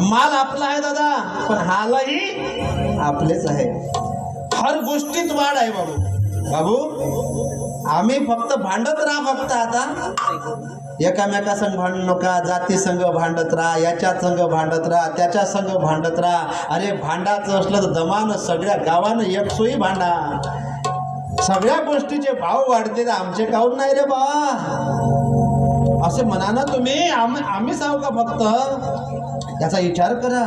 माल आपला आहे दादा पण हालही आपलेच आहे. हर गोष्टीत वाढ आहे बाबू. बाबू आम्ही फक्त भांडत राहा फक्त आता. एकामेका संघ भांडू नका जाती संघ भांडत राहा याच्या संघ भांडत राहा त्याच्या संघ भांडत राहा. अरे भांडाचं असलं तर दमानं सगळ्या गावानं एक भांडा. सगळ्या गोष्टीचे भाव वाढते आमचे काऊन नाही रे बा? असे म्हणा ना तुम्ही आम्ही आम्हीच आहो का फक्त. याचा विचार करा.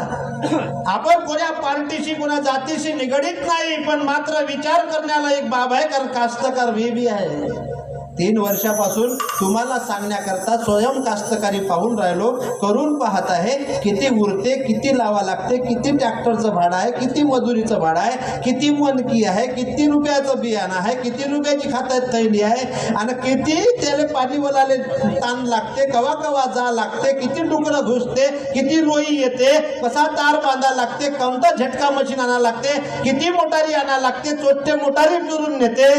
आपण कोण्या पार्टीशी कोणा जातीशी निगडीत नाही पण मात्र विचार करण्याला एक बाब आहे कारण कास्तकार मी बी आहे. तीन वर्षापासून तुम्हाला सांगण्याकरता स्वयं कास्तकारी पाहून राहिलो करून पाहत आहे किती उरते किती लावा लागते किती ट्रॅक्टरचं भाडं आहे किती मजुरीचं भाडं आहे किती मनकी आहे किती रुपयाचं बियाणं आहे किती रुपयाची खातात थैली आहे आणि किती त्याला पाणी बोलाले ताण लागते कवा कवा जा लागते किती डुकरं घुसते किती रोई येते कसा तार बांधा लागते कोणता झटका मशीन आणा लागते किती मोटारी आणा लागते चोट्टे मोटारी फिरून नेते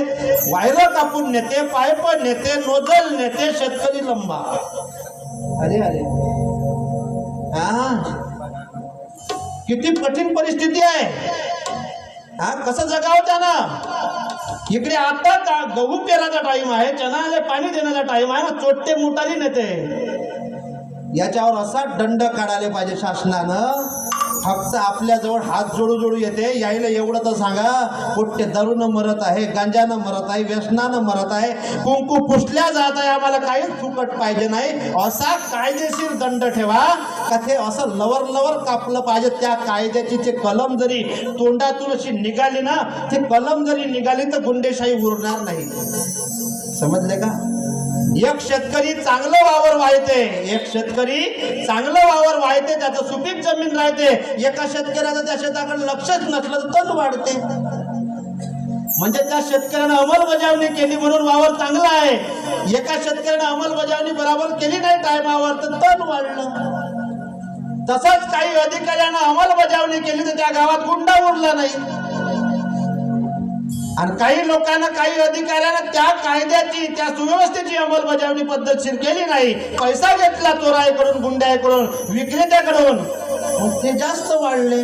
वायर कापून नेते पाईप नेते नोजल नेते शेतकरी लंबा. अरे अरे. हा? किती कठीण परिस्थिती आहे. हा कसं जगावं त्यानं? इकडे आता का गहू पेराचा टाइम आहे चणाला पाणी देण्याचा टाइम आहे ना चोट्टे मोटारी नेते. याच्यावर असा दंड काढायला पाहिजे शासनानं. फक्त आपल्याजवळ हात जोडू जोडू येते. यायला एवढं तर सांगा कुठे दारूनं मरत आहे गांजानं मरत आहे व्यसनानं मरत आहे कुंकू पुसल्या जात आहे आम्हाला काहीच फुकट पाहिजे नाही. असा कायदेशीर दंड ठेवा. का ते असं लवर लवर कापलं पाहिजे त्या कायद्याची ते कलम जरी तोंडातून अशी निघाली ना ते कलम जरी निघाली तर गुंडेशाही उरणार नाही. समजले का? एक शेतकरी चांगलं वावर वाहते एक शेतकरी चांगलं वावर वाहते त्याचं सुपीक जमीन राहते. एका शेतकऱ्याचं त्या शेताकडे लक्षच नसलं तर तण वाढते. म्हणजे त्या शेतकऱ्यानं अंमलबजावणी केली म्हणून वावर चांगला आहे. एका शेतकऱ्यानं अंमलबजावणी बरोबर केली नाही टायमावर तर तण वाढलं. तसंच काही अधिकाऱ्यानं अंमलबजावणी केली तर त्या गावात गुंडा उरला नाही. आणि काही लोकांना काही अधिकाऱ्यांना त्या कायद्याची त्या सुव्यवस्थेची अंमलबजावणी पद्धतशीर केली नाही. पैसा घेतला चोराईकडून गुंड्याकडून विक्रेत्याकडून. मग ते जास्त वाढले.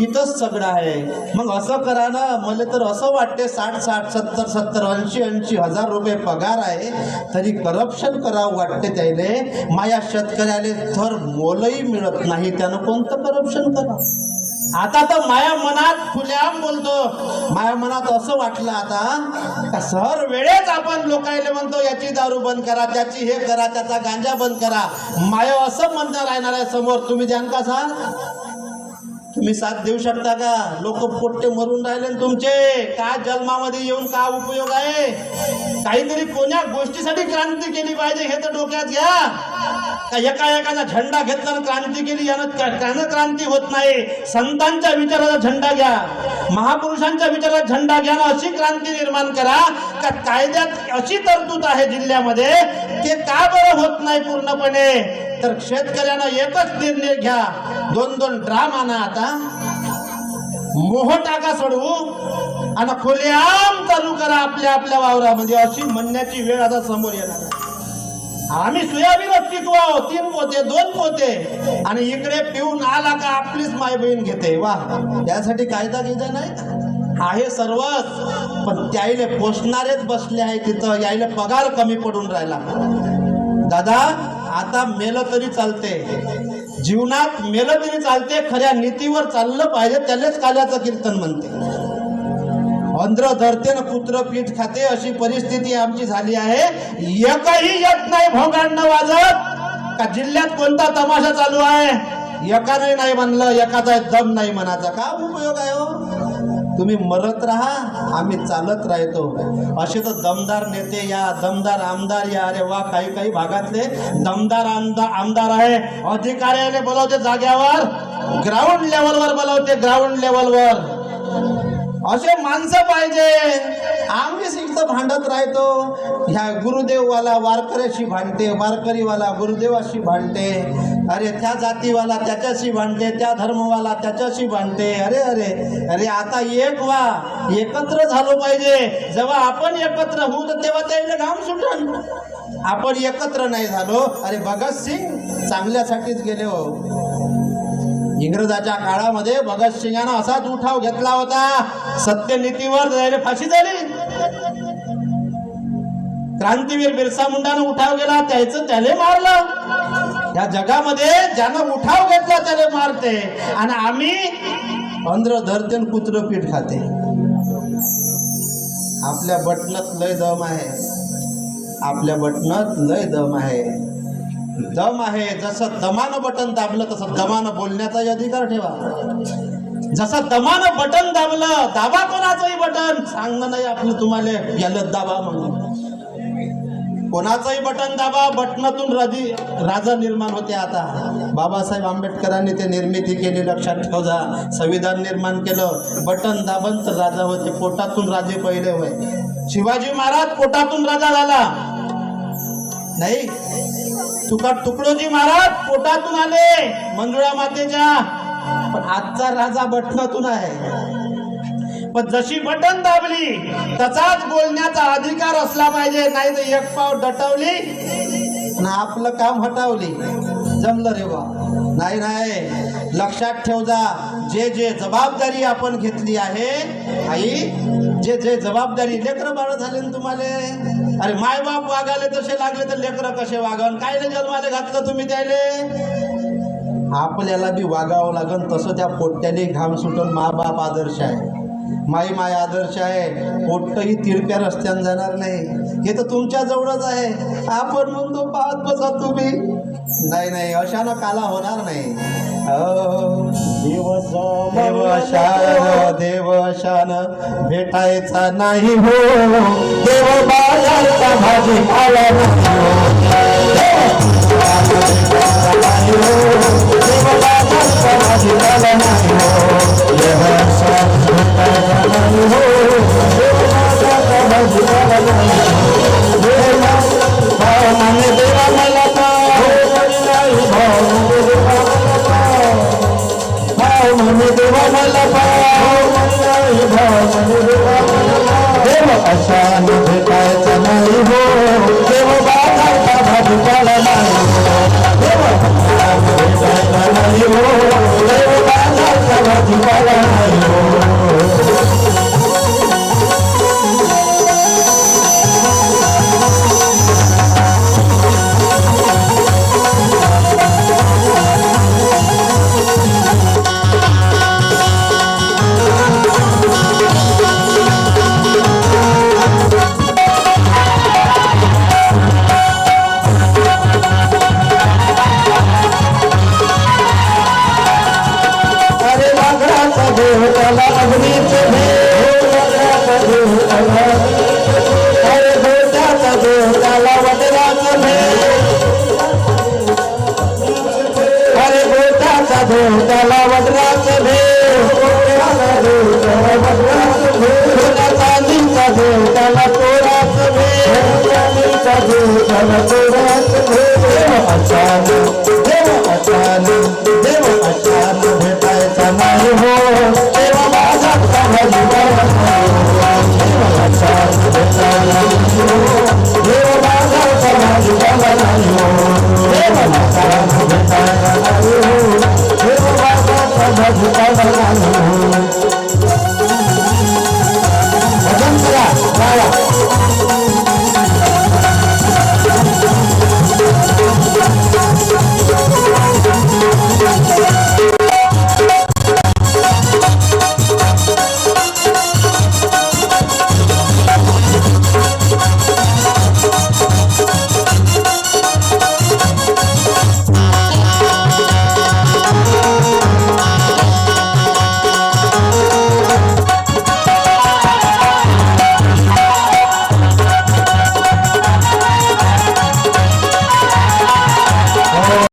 इथंच सगळं आहे. मग असं करा ना. मला तर असं वाटते साठ साठ सत्तर सत्तर ऐंशी ऐंशी हजार रुपये पगार आहे. तरी करप्शन करावं वाटते त्याने माया शेतकऱ्याला थर मोलही मिळत नाही. त्यानं कोणतं करप्शन करावं? आता तर माया मनात खुल्याम बोलतो. माया मनात असं वाटलं आता का सर वेळेच आपण लोकायला म्हणतो याची दारू बंद करा त्याची हे करा त्याचा गांजा बंद करा. माया असं म्हणता राहणार आहे समोर. तुम्ही द्यान सांग तुम्ही साथ देऊ शकता का? लोक पोट्टे मरून राहिले तुमचे. काय जन्मामध्ये येऊन का उपयोग आहे? काहीतरी कोण्या गोष्टीसाठी क्रांती केली पाहिजे हे तर डोक्यात घ्या. का एका एकाचा झेंडा घेतला क्रांती केली यानं त्यानं क्रांती होत नाही. संतांच्या विचाराचा झेंडा घ्या. महापुरुषांच्या विचाराचा झेंडा घ्या ना अशी क्रांती निर्माण करा. का कायद्यात अशी तरतूद आहे जिल्ह्यामध्ये ते का बरं होत नाही पूर्णपणे? तर शेतकऱ्यांना एकच निर्णय घ्या. दोन दोन ड्राम आणा आता. मोह टाका सोडवू. आणि खुलेआम चालू करा आपल्या आपल्या वावरामध्ये. अशी म्हणण्याची वेळ आता समोर येणार आहे. आम्ही सोयाबीनच पिकवाव तीन पोते दोन पोते. आणि इकडे पिऊन आला का आपलीच माय बहीण घेते. वा त्यासाठी कायदा गिदा नाही आहे सर्वच. पण त्याईले पोसणारेच बसले आहे तिथं. यायला पगार कमी पडून राहिला. दादा आता मेलं तरी चालते. जीवनात मेलं तरी चालते खऱ्या नीतीवर चाललं पाहिजे त्यालाच काल्याचं कीर्तन म्हणते. अंध्र धरते न पुत्र पीठ खाते अशी परिस्थिती आमची झाली आहे. एकही येत नाही भोगांना वाजत. का जिल्ह्यात कोणता तमाशा चालू आहे? एकाने नाही म्हणलं एकाचा दम नाही म्हणाचा का उपयोग आहे हो? तुम्ही मरत राहा आम्ही चालत राहतो. असे तर दमदार नेते या दमदार आमदार या अरे वा काही काही भागातले दमदार आमदार आमदार आहे. अधिकाऱ्याने बोलवते जाग्यावर. ग्राउंड लेवलवर बोलवते ग्राउंड लेवलवर असे माणसं पाहिजे. आम्ही इथं भांडत राहतो. ह्या गुरुदेववाला वारकऱ्याशी भांडते वारकरीवाला गुरुदेवाशी भांडते. अरे त्या जातीवाला त्याच्याशी भांडते त्या धर्मवाला त्याच्याशी भांडते. अरे अरे अरे आता एक वा एकत्र झालो पाहिजे. जेव्हा आपण एकत्र होऊ तर तेव्हा त्याला घाम सुटन. आपण एकत्र नाही झालो. अरे भगतसिंग चांगल्यासाठीच गेले हो. इंग्रजाच्या काळामध्ये भगतसिंगानं असाच उठाव घेतला होता. सत्यनीतीवर फाशी झाली. क्रांतीवीर बिरसा मुंडानं उठाव गेला त्याचं त्याने मारलं. या जगामध्ये ज्यानं उठाव घेतला त्याने मारते. आणि आम्ही अंध्र धरते कुत्र पीठ खाते. आपल्या बटनात लय दम आहे. आपल्या बटनात लय दम आहे. दम आहे जसं दमानं बटन दाबलं तसं दमानं बोलण्याचाही अधिकार ठेवा. जसं दमानं बटन दाबलं दाबा कोणाचंही बटन. सांगणं नाही आपलं तुम्हाला याला दाबा म्हणून. कोणाचंही बटन दाबा बटनातून राजी राजा निर्माण होते आता. बाबासाहेब आंबेडकरांनी ते निर्मिती केली लक्षात ठेवजा. संविधान निर्माण केलं बटन दाबन तर राजा होते पोटातून राजे पहिले होय. शिवाजी महाराज पोटातून राजा झाला. नाही तुका तुकडोजी महाराज पोटातून आले मंजुळा मातेच्या. पण आजचा राजा बटनातून आहे. पण जशी बटन दाबली तसाच बोलण्याचा अधिकार असला पाहिजे. नाही तर एक पाव दटवली ना आपलं काम हटवली. जमलं रे बा. नाही नाही. लक्षात ठेव जा जे जे जबाबदारी आपण घेतली आहे आई जे जे जबाबदारी लेकरं बाळ झाले ना तुम्हाला. अरे मायबाप वागायला वागाले तसे लागले तर लेकरं कसे वागावं? काय नाही जन्माले घातलं तुम्ही त्याले? आपल्याला बी वागावं लागन. तसं त्या पोट्याने घाम सुटून मा बाप आदर्श आहे. माई माय आदर्श आहे. पोट्टही तिरप्या रस्त्यानं जाणार नाही. हे तर तुमच्याजवळच आहे. आपण म्हणतो पाहत बसा तुम्ही. नाही नाही अशानं काला होणार नाही. हो. देवशान देवशान भेटायचा नाही हो. देव बाजारचा भाजीपाला नाही हो. देव बाजारचा भाजीपाला नाही हो. नाही हो. हो, हो, हो.